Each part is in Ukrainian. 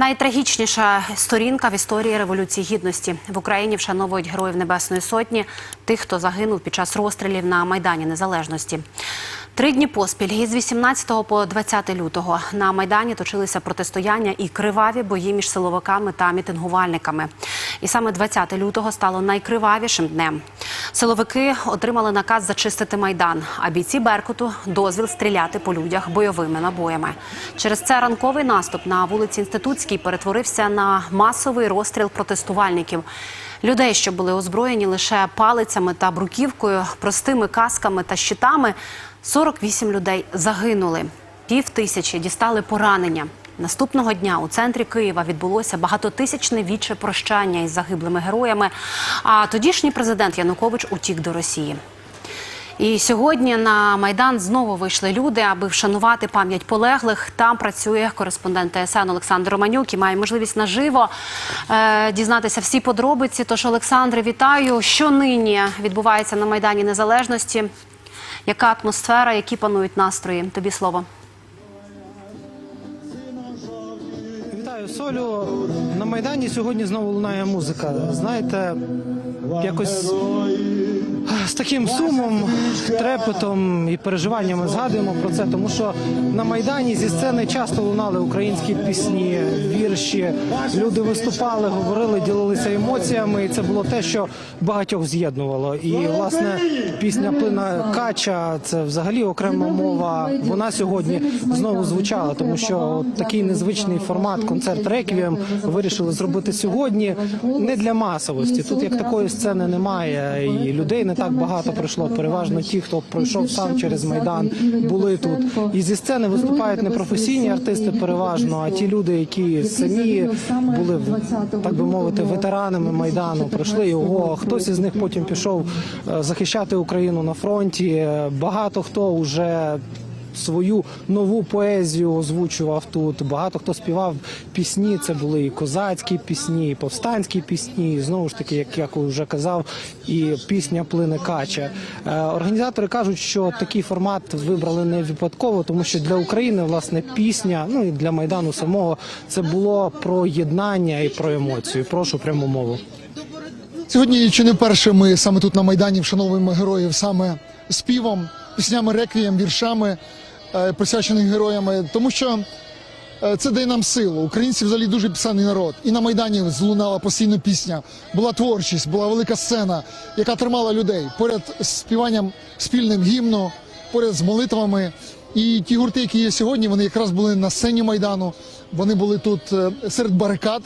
Найтрагічніша сторінка в історії революції гідності в Україні вшановують героїв Небесної Сотні, тих, хто загинув під час розстрілів на майдані Незалежності. Три дні поспіль із 18 по 20 лютого на майдані точилися протистояння і криваві бої між силовиками та мітингувальниками. І саме 20 лютого стало найкривавішим днем. Силовики отримали наказ зачистити майдан, а бійці Беркуту дозвіл стріляти по людях бойовими набоями. Через це ранковий наступ на вулиці Інститутській перетворився на масовий розстріл протестувальників. Людей, що були озброєні лише палицями та бруківкою, простими касками та щитами, 48 людей загинули. Пів тисячі дістали поранення. Наступного дня у центрі Києва відбулося багатотисячне віче прощання із загиблими героями. А тодішній президент Янукович утік до Росії. І сьогодні на майдан знову вийшли люди, аби вшанувати пам'ять полеглих. Там працює кореспондент ТСН Олександр Романюк і має можливість наживо е, дізнатися всі подробиці. Тож, Олександре, вітаю. Що нині відбувається на майдані Незалежності? Яка атмосфера, які панують настрої? Тобі слово. Вітаю Солю. На Майдані сьогодні знову лунає музика. Знаєте, якось з таким сумом, трепетом і переживаннями згадуємо про це, тому що на Майдані зі сцени часто лунали українські пісні, вірші. Люди виступали, говорили, ділилися емоціями. І це було те, що багатьох з'єднувало. І власне пісня Плина Кача це взагалі окрема мова. Вона сьогодні знову звучала, тому що такий незвичний формат концерт реквієм вирішили зробити сьогодні не для масовості. Тут як такої сцени немає, і людей не так багато прийшло. Переважно ті, хто пройшов сам через майдан, були тут. І зі сцени виступають не професійні артисти, переважно, а ті люди, які самі були так би мовити ветеранами майдану, пройшли його. Хтось із них потім пішов е, захищати Україну на фронті. Е, Багато хто вже свою нову поезію озвучував тут. Багато хто співав пісні. Це були і козацькі пісні, і повстанські пісні. І знову ж таки, як я вже казав, і пісня плине кача. Е, Організатори кажуть, що такий формат вибрали не випадково, тому що для України власне пісня, ну і для майдану самого це було про єднання і про емоцію. Прошу пряму мову. Сьогодні чи не вперше ми саме тут на Майдані вшановуємо героїв саме співом, піснями, реквієм, віршами, е, присвячених героями, тому що е, це дає нам силу. Українці взагалі дуже писаний народ. І на Майдані злунала постійно пісня, була творчість, була велика сцена, яка тримала людей поряд з співанням спільним гімну, поряд з молитвами. І ті гурти, які є сьогодні, вони якраз були на сцені Майдану. Вони були тут е, серед барикад.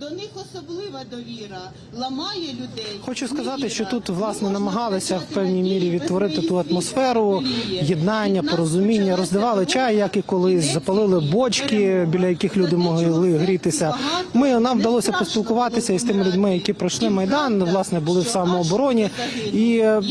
До них особлива довіра. Ламає людей. Хочу сказати, що тут власне намагалися в певній мірі відтворити ту атмосферу єднання, порозуміння, роздавали чай, як і колись запалили бочки, біля яких люди могли грітися. Ми нам вдалося поспілкуватися із тими людьми, які пройшли майдан, власне, були в самообороні, і е,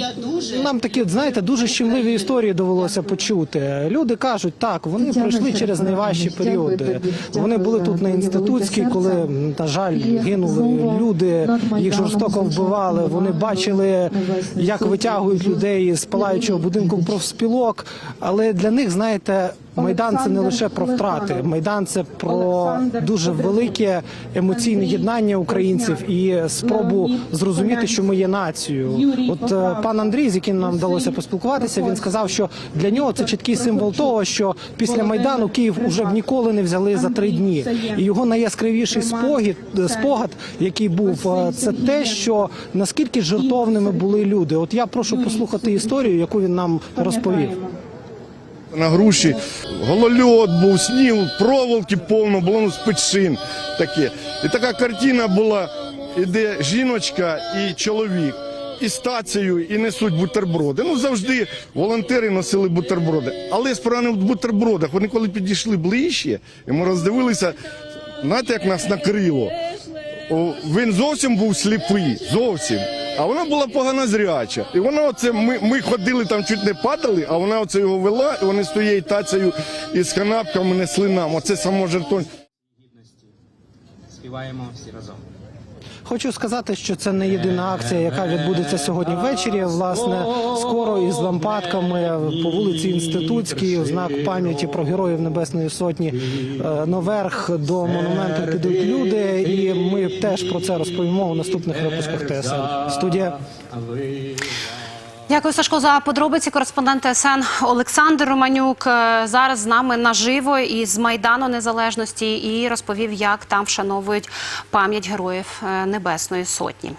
нам такі, знаєте, дуже щемливі історії довелося почути. Люди кажуть, так вони пройшли через найважчі періоди. Вони були тут на інститутській, коли на жаль гинули люди, їх жорстоко вбивали. Вони бачили, як витягують людей з палаючого будинку профспілок. Але для них, знаєте, майдан це не лише про втрати. Майдан це про дуже велике емоційне єднання українців і спробу зрозуміти, що ми є нацією. От е, пан Андрій, з яким нам вдалося поспілкуватися, він сказав, що для нього це чіткий символ того, що після майдану Київ уже б ніколи не взяли за три дні. І його найяскравіший спогід, спогад, який був, е, це те, що наскільки жертовними були люди. От я прошу послухати історію, яку він нам розповів. На груші голольот був, сніг, проволоки повно було з печин таке. І така картина була, іде жіночка і чоловік. І стацією, і несуть бутерброди. Ну завжди волонтери носили бутерброди. Але справа не в бутербродах. Вони коли підійшли ближче, і ми роздивилися, знаєте, як нас накрило. Він зовсім був сліпий, зовсім. А вона була погано зряча. І вона оце, ми, ми ходили там, чуть не падали, а вона оце його вела, і вони з тією тацею і з канапками несли нам. Оце само жертон. співаємо всі разом. Хочу сказати, що це не єдина акція, яка відбудеться сьогодні ввечері. Власне, скоро із лампадками по вулиці Інститутській, у знак пам'яті про героїв Небесної Сотні, е, наверх до монументу підуть люди, і ми теж про це розповімо у наступних випусках ТСН. Студія. Дякую, Сашко, за подробиці. Кореспондент СН Олександр Романюк е, зараз з нами наживо із Майдану Незалежності і розповів, як там вшановують пам'ять героїв е, Небесної Сотні.